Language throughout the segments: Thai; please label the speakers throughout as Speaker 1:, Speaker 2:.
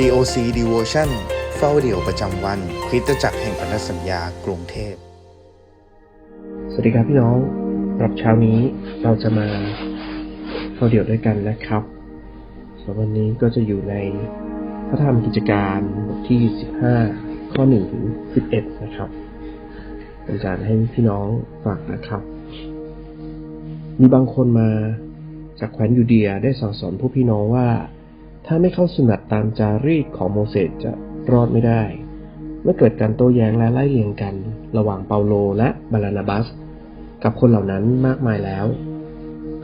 Speaker 1: COC Devotion เฝ้าเดี่ยวประจำวันคริสตจักรแห่งพันธสัญญากรุงเทพ
Speaker 2: สวัสดีครับพี่น้องรับเช้านี้เราจะมาเข้าเดี่ยวด้วยกันนะครับสำหรับวันนี้ก็จะอยู่ในพระธรรมกิจการบทที่ 15 ข้อ1ถึง11 นะครับเป็นการให้พี่น้องฝากนะครับ มีบางคนมาจากแคว้นยูเดียได้สั่งสอนผู้พี่น้องว่า ถ้าไม่เข้าสุนัตตามจารีตของโมเสสจะรอดไม่ได้ เมื่อเกิดการโต้แย้งและไล่เลียงกัน ระหว่างเปาโลและบาลานาบัส กับคนเหล่านั้นมากมายแล้ว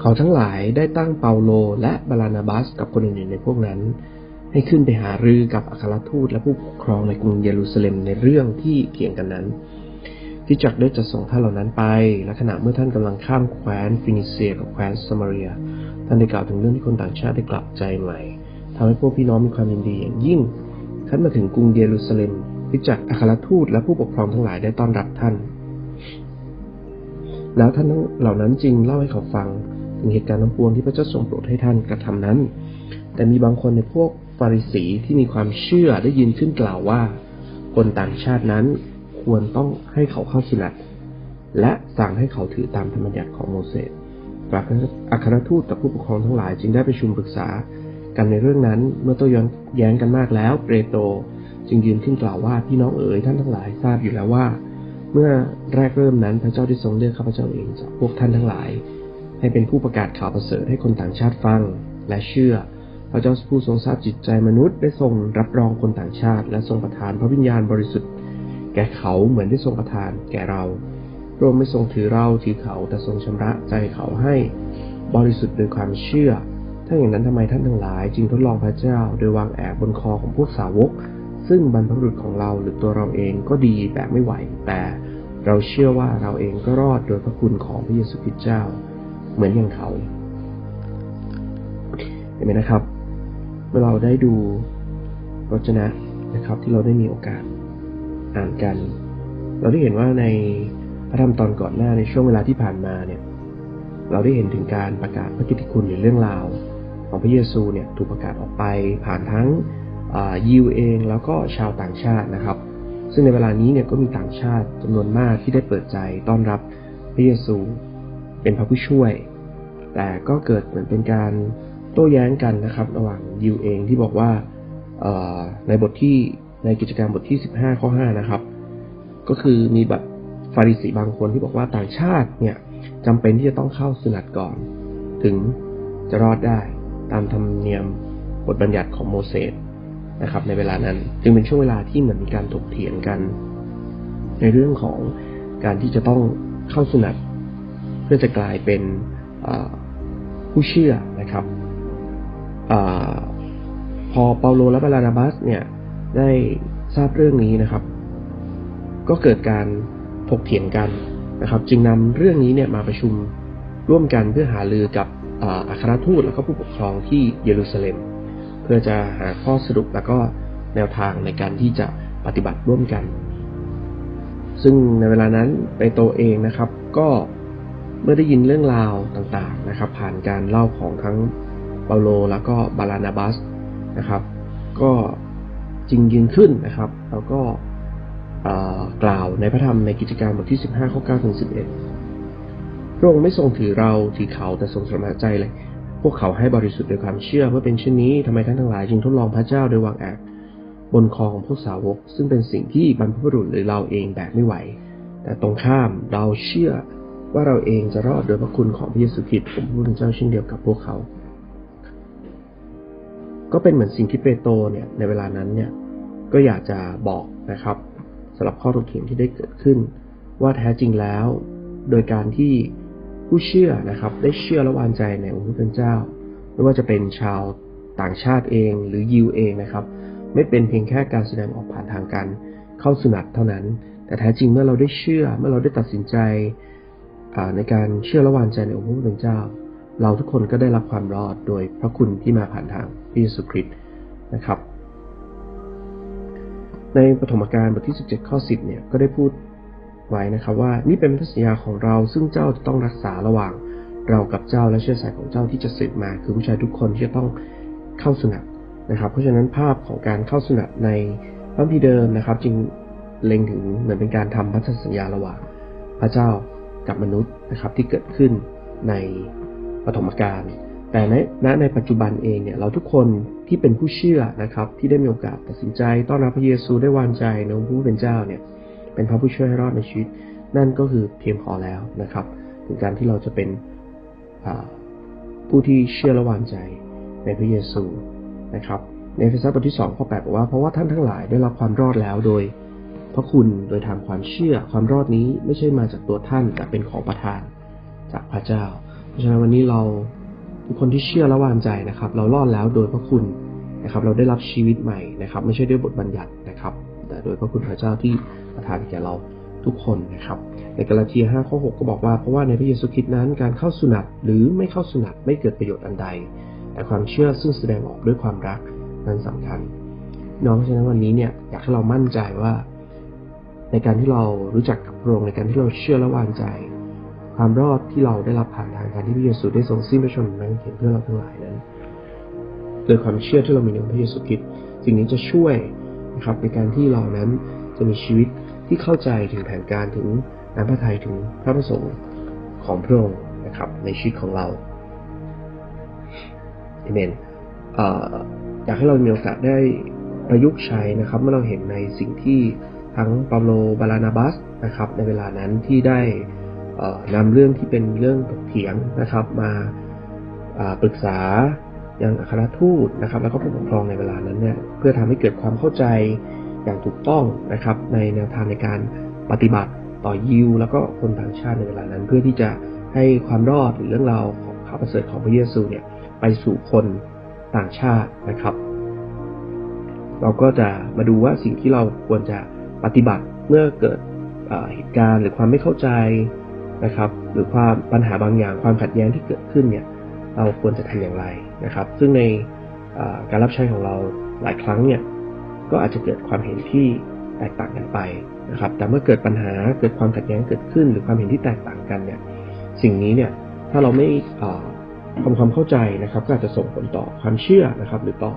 Speaker 2: เขาทั้งหลายได้ตั้งเปาโลและบาลานาบัสกับคนอื่นๆในพวกนั้น ให้ขึ้นไปหารือกับอัครทูตและผู้ปกครองในกรุงเยรูซาเล็มในเรื่องที่เถียงกันนั้นที่จักรได้จะส่งท่านเหล่านั้นไปและขณะเมื่อท่านกำลังข้ามแคว้นฟินิเซียกับแคว้นสมาเรีย ท่านได้กล่าวถึงเรื่องที่คนต่างชาติได้กลับใจใหม่ ทำให้พวกพี่น้องมีความยินดีอย่างยิ่ง ท่านมาถึงกรุงเยรูซาเล็มที่จักอัครทูตและผู้ปกครองทั้งหลายได้ต้อนรับท่าน แล้วท่านเหล่านั้นจึงเล่าให้เขาฟังถึงเหตุการณ์ทั้งปวงที่พระเจ้าทรงโปรดให้ท่านกระทำนั้น แต่มีบางคนในพวกฟาริสีที่มีความเชื่อได้ยินขึ้นกล่าวว่า คนต่างชาตินั้นควรต้องให้เขาเข้าสินัตและสั่งให้เขาถือตามธรรมบัญญัติของโมเสสอัครทูตกับผู้ปกครองทั้งหลายจึงได้ไปชุมปรึกษา กันในเรื่องนั้น เมื่อโต้อนแย้งกันมากแล้ว เปโตรจึงยืนขึ้นกล่าวว่าพี่น้องเอ๋ยท่านทั้งหลายทราบอยู่แล้วว่า เมื่อแรกเริ่มนั้นพระเจ้าได้ทรงเลือกข้าพเจ้าเองจากพวกท่านทั้งหลาย ให้เป็นผู้ประกาศข่าวประเสริฐให้คนต่างชาติฟัง และเชื่อพระเจ้าผู้ทรงทราบจิตใจมนุษย์ได้ทรงรับรองคนต่างชาติ และทรงประทานพระวิญญาณบริสุทธิ์ แก่เขาเหมือนได้ทรงประทาน แก่เราพระองค์ไม่ทรงถือเราถือเขาแต่ทรงชำระใจเขาให้ บริสุทธิ์โดยความเชื่อ ถ้าอย่างนั้นทำไมท่านทั้งหลายจึงทดลองพระเจ้า โดยวางแอบบนคอของพวกสาวก ซึ่งบรรพบุรุษของเราหรือตัวเราเองก็ดีแบบไม่ไหว แต่เราเชื่อว่าเราเองก็รอดโดยพระคุณของพระเยซูคริสต์เจ้า เหมือนอย่างเขาเห็นไหมนะครับ เมื่อเราได้ดูรจนะนะครับ ที่เราได้มีโอกาสอ่านกัน เราได้เห็นว่าในพระธรรมตอนก่อนหน้าในช่วงเวลาที่ผ่านมาเนี่ย เราได้เห็นถึงการประกาศพระกิตติคุณหรือเรื่องราว ของพระเยซูเนี่ยถูกประกาศออกไปผ่านทั้งยิวเองแล้วก็ชาวต่างชาตินะครับ ซึ่งในเวลานี้เนี่ยก็มีต่างชาติจำนวนมากที่ได้เปิดใจต้อนรับพระเยซูเป็นพระผู้ช่วย แต่ก็เกิดเหมือนเป็นการโต้แย้งกันนะครับ ระหว่างยิวเองที่บอกว่าในบทที่ในกิจการบทที่ 15 ข้อ 5 นะครับ ก็คือมีแบบฟาริสีบางคนที่บอกว่าต่างชาติเนี่ยจำเป็นที่จะต้องเข้าสุนัดก่อน ถึงจะรอดได้ ตามธรรมเนียมบทบัญญัติของโมเสสนะครับ ในเวลานั้น จึงเป็นช่วงเวลาที่เหมือนมีการถกเถียงกัน ในเรื่องของการที่จะต้องเข้าสนัดเพื่อจะกลายเป็นผู้เชื่อนะครับอพอเปาโลและบาลานาบัสเนี่ยได้ทราบเรื่องนี้นะครับ ก็เกิดการถกเถียงกันนะครับ จึงนำเรื่องนี้เนี่ยมาประชุมร่วมกันเพื่อหารือกับ อัครทูตและก็ผู้ปกครองที่เยรูซาเล็ม เพื่อจะหาข้อสรุปและก็แนวทางในการที่จะปฏิบัติร่วมกัน ซึ่งในเวลานั้นเปโตรเองนะครับ ก็เมื่อได้ยินเรื่องราวต่างๆนะครับ ผ่านการเล่าของทั้งเปาโลแล้วก็บาลานาบัสนะครับ ก็จึงยืนขึ้นนะครับ แล้วก็กล่าวในพระธรรมในกิจการบทที่ 15ข้อ9ถึง11 ระองค์ไม่ทรงถือเราถือเขาแต่ทรงสมณใจเลย พวกเขาให้บริสุทธิ์ด้วยความเชื่อเมื่อเป็นเช่นนี้ทำไมท่านทั้งหลายจึงทดลองพระเจ้าโดยวางแอบบนคอของพวกสาวก ซึ่งเป็นสิ่งที่บรรพบุรุษหรือเราเองแบกไม่ไหว แต่ตรงข้ามเราเชื่อว่าเราเองจะรอดโดยพระคุณของพระเยซูคริสต์ผมพูดถึงเจ้าเช่นเดียวกับพวกเขา ก็เป็นเหมือนสิ่งที่เปโตรเนี่ยในเวลานั้นเนี่ยก็อยากจะบอกนะครับสำหรับข้อถกเถียงที่ได้เกิดขึ้น ว่าแท้จริงแล้ว โดยการที่ ผู้เชื่อนะครับ ได้เชื่อและวางใจในองค์พระผู้เป็นเจ้า ไม่ว่าจะเป็นชาวต่างชาติเองหรือยิวเองนะครับ ไม่เป็นเพียงแค่การแสดงออกผ่านทางการเข้าสุนัตเท่านั้น แต่แท้จริงเมื่อเราได้เชื่อ เมื่อเราได้ตัดสินใจในการเชื่อและวางใจในองค์พระผู้เป็นเจ้า เราทุกคนก็ได้รับความรอดโดยพระคุณที่มาผ่านทางพระเยซูคริสต์นะครับ ในปฐมกาลบทที่ 17 ข้อ 10 เนี่ยก็ได้พูด ไว้นะครับว่านี่เป็นพันธสัญญาของเราซึ่งเจ้าจะต้องรักษาระหว่าง เรากับเจ้าและเชื้อสายของเจ้าที่จะสืบมา คือผู้ชายทุกคนที่จะต้องเข้าสุนับนะครับ เพราะฉะนั้นภาพของการเข้าสุนัดในพระคัมภีเดิมนะครับ จึงเล็งถึงเหมือนเป็นการทำพันธสัญญาระหว่าง พระเจ้ากับมนุษย์นะครับที่เกิดขึ้นในปฐมกาลแต่ในณในปัจจุบันเองเนี่ยเราทุกคนที่เป็นผู้เชื่อนะครับที่ได้มีโอกาสตัดสินใจต้อนรับพระเยซูได้วางใจในองค์ผู้เป็นเจ้าเนี่ย เป็นพระผู้ช่วยให้รอดในชีวิต นั่นก็คือเพียงพอแล้วนะครับ ถึงการที่เราจะเป็นผู้ที่เชื่อและวางใจในพระเยซูนะครับ ในเอเฟซัสบทที่2ข้อ8บอกว่าเพราะว่าท่านทั้งหลายได้รับความรอดแล้วโดยพระคุณโดยทางความเชื่อความรอดนี้ไม่ใช่มาจากตัวท่านแต่เป็นของประทานจากพระเจ้า เพราะฉะนั้นวันนี้เราทุกคนที่เชื่อและวางใจนะครับ เรารอดแล้วโดยพระคุณนะครับ เราได้รับชีวิตใหม่นะครับ ไม่ใช่ด้วยบทบัญญัตินะครับ แต่โดยพระคุณพระเจ้าที่ ประทานแก่เราทุกคนนะครับ ในกาลาเทีย5ข้อ6ก็บอกว่าเพราะว่าในพระเยซูคริสต์นั้นการเข้าสุนัตหรือไม่เข้าสุนัตไม่เกิดประโยชน์อันใด แต่ความเชื่อซึ่งแสดงออกด้วยความรักนั้นสำคัญน้องเพราะฉะนั้นวันนี้เนี่ยอยากให้เรามั่นใจว่า ในการที่เรารู้จักกับพระองค์ในการที่เราเชื่อและวางใจ ความรอดที่เราได้รับผ่านทางการที่พระเยซูได้ทรงสิ้นพระชนม์นไม้กางเขนเพื่อเราทั้งหลายนั้นโดยความเชื่อที่เรามีในพระเยซูคริสต์สิ่งนี้จะช่วยนะครับในการที่เรานั้น จะมีชีวิตที่เข้าใจถึงแผนการถึงน้ำพระทัยถึงพระประสงค์ของพระองค์นะครับในชีวิตของเราเอเมนเอ่ออยากให้เรามีโอกาสได้ประยุกต์ใช้นะครับ เมื่อเราเห็นในสิ่งที่ทั้งเปาโลบาลานาบัสนะครับ ในเวลานั้นที่ได้นำเรื่องที่เป็นเรื่องถกเถียงนะครับ มาปรึกษายังอัครทูตนะครับ แล้วก็ผู้ปกครองในเวลานั้นเนี่ยเพื่อทำให้เกิดความเข้าใจ อย่างถูกต้องนะครับ ในแนวทางในการปฏิบัติต่อยิว แล้วก็คนต่างชาติในเวลานั้น เพื่อที่จะให้ความรอดหรือเรื่องราวของข่าวประเสริฐของพระเยซูเนี่ยไปสู่คนต่างชาตินะครับ เราก็จะมาดูว่าสิ่งที่เราควรจะปฏิบัติเมื่อเกิดเหตุการณ์หรือความไม่เข้าใจนะครับ หรือความปัญหาบางอย่างความขัดแย้งที่เกิดขึ้นเนี่ยเราควรจะทำอย่างไรนะครับ ซึ่งในการรับใช้ของเราหลายครั้งเนี่ย ก็อาจจะเกิดความเห็นที่แตกต่างกันไปนะครับ แต่เมื่อเกิดปัญหาเกิดความขัดแย้งเกิดขึ้น หรือความเห็นที่แตกต่างกันเนี่ย สิ่งนี้เนี่ยถ้าเราไม่ทำความเข้าใจนะครับ ก็อาจจะส่งผลต่อความเชื่อนะครับ หรือต่อ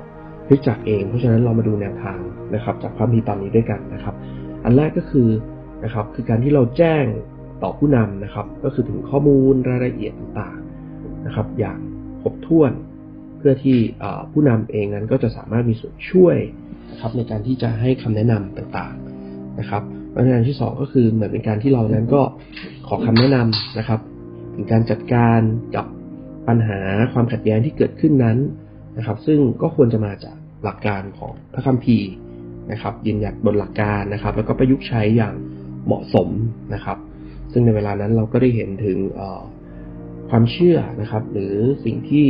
Speaker 2: คริสตจักรเอง เพราะฉะนั้นเรามาดูแนวทางนะครับ จากพระมีตอนนี้ด้วยกันนะครับ อันแรกก็คือนะครับคือการที่เราแจ้งต่อผู้นำนะครับ ก็คือถึงข้อมูลรายละเอียดต่างๆนะครับ อย่างครบถ้วน เพื่อที่ผู้นำเองนั้นก็จะสามารถมีส่วนช่วย นะครับในการที่จะให้คำแนะนำต่างๆนะครับประการที่สองก็คือเหมือนเป็นการที่เรานั้นก็ขอคำแนะนำนะครับถึงการจัดการกับปัญหาความขัดแย้งที่เกิดขึ้นนั้นนะครับ ซึ่งก็ควรจะมาจากหลักการของพระคัมภีร์นะครับ ยืนหยัดบนหลักการนะครับ แล้วก็ประยุกต์ใช้อย่างเหมาะสมนะครับ ซึ่งในเวลานั้นเราก็ได้เห็นถึงความเชื่อนะครับ หรือสิ่งที่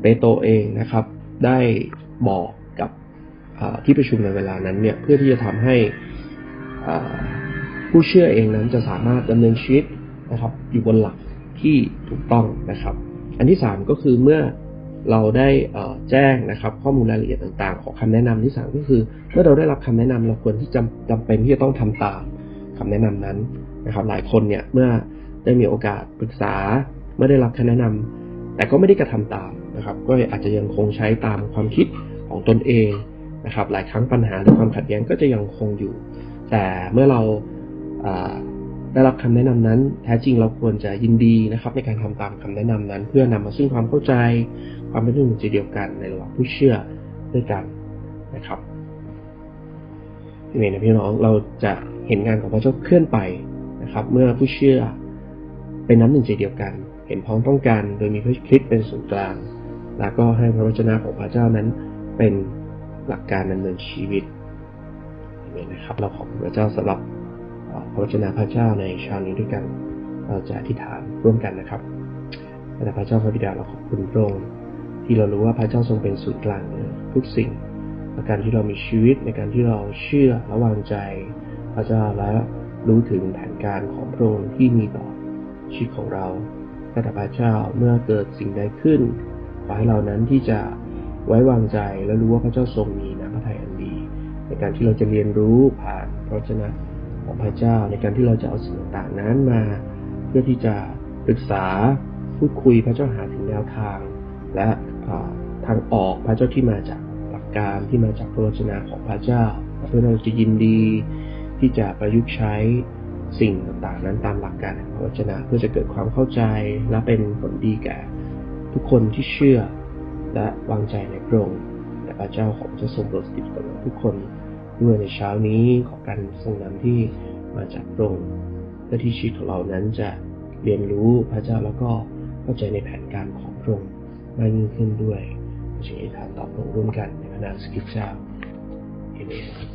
Speaker 2: เปโตรเองนะครับ ได้บอก ที่ประชุมในเวลานั้นเนี่ยเพื่อที่จะทำให้ผู้เชื่อเองนั้นจะสามารถดำเนินชีวิตนะครับ อยู่บนหลักที่ถูกต้องนะครับ อันที่สามก็คือเมื่อเราได้แจ้งนะครับ ข้อมูลรายละเอียดต่างๆ ของคำแนะนำที่สามก็คือ เมื่อเราได้รับคำแนะนำเราควรที่จำจำเป็นที่จะต้องทำตามคำแนะนำนั้นนะครับ หลายคนเนี่ยเมื่อได้มีโอกาสปรึกษาเมื่อได้รับคำแนะนำแต่ก็ไม่ได้กระทำตามนะครับ ก็อาจจะยังคงใช้ตามความคิดของตนเอง นะครับหลายครั้งปัญหาหรือความขัดแย้งก็จะยังคงอยู่ แต่เมื่อเราได้รับคำแนะนำนั้น แท้จริงเราควรจะยินดีนะครับ ในการทำตามคำแนะนำนั้น เพื่อนำมาซึ่งความเข้าใจ ความเป็นหนึ่งใจเดียวกันในระหว่างผู้เชื่อด้วยกันนะครับที่นี่นะพี่น้องเราจะเห็นงานของพระเจ้าเคลื่อนไปนะครับ เมื่อผู้เชื่อเป็นน้ำหนึ่งใจเดียวกัน เห็นพ้องต้องกัน โดยมีพระคริสต์เป็นศูนย์กลาง แล้วก็ให้พระวจนะของพระเจ้านั้นเป็น หลักการดำเนินชีวิตนี่นะครับ เราขอบคุณพระเจ้าสำหรับพระวจนะพระเจ้าในเช้านี้ด้วยกัน เราจะอธิษฐานร่วมกันนะครับแต่พระเจ้าพระบิดาเราขอบคุณพระองค์ที่เรารู้ว่าพระเจ้าทรงเป็นศูนย์กลางทุกสิ่งในการที่เรามีชีวิตในการที่เราเชื่อและวางใจ พระเจ้าและรู้ถึงแผนการของพระองค์ที่มีต่อชีวิตของเราแต่พระเจ้าเมื่อเกิดสิ่งใดขึ้นขอให้เรานั้นที่จะ ไว้วางใจและรู้ว่าพระเจ้าทรงมีน้ำพระทัยอันดี ในการที่เราจะเรียนรู้ผ่านพระวจนะของพระเจ้า ในการที่เราจะเอาสิ่งต่างๆนั้นมา เพื่อที่จะปรึกษาพูดคุยพระเจ้าหาถึงแนวทาง และทางออกพระเจ้าที่มาจากพกการที่มาจากพระวจนะของพระเจ้าเพื่อเราจะยินดีที่จะประยุกต์ใช้สิ่งต่างๆ นั้นตามหลักการพระวจนะเพื่อจะเกิดความเข้าใจและเป็นผลดีแก่ทุกคนที่เชื่อ และวางใจในพระองค์และพระเจ้าของจะทรงโปรดสถิตกับเราทุกคนด้วยในเช้านี้ขอการทรงนำที่มาจากพระองค์เพื่อที่ชีวิตของเรานั้นจะเรียนรู้พระเจ้าแล้วก็เข้าใจในแผนการของพระองค์มากยิ่งขึ้นด้วยจึงอธิษฐานต่อพระองค์ร่วมกันในพระนามสกิจเจ้าเอเมน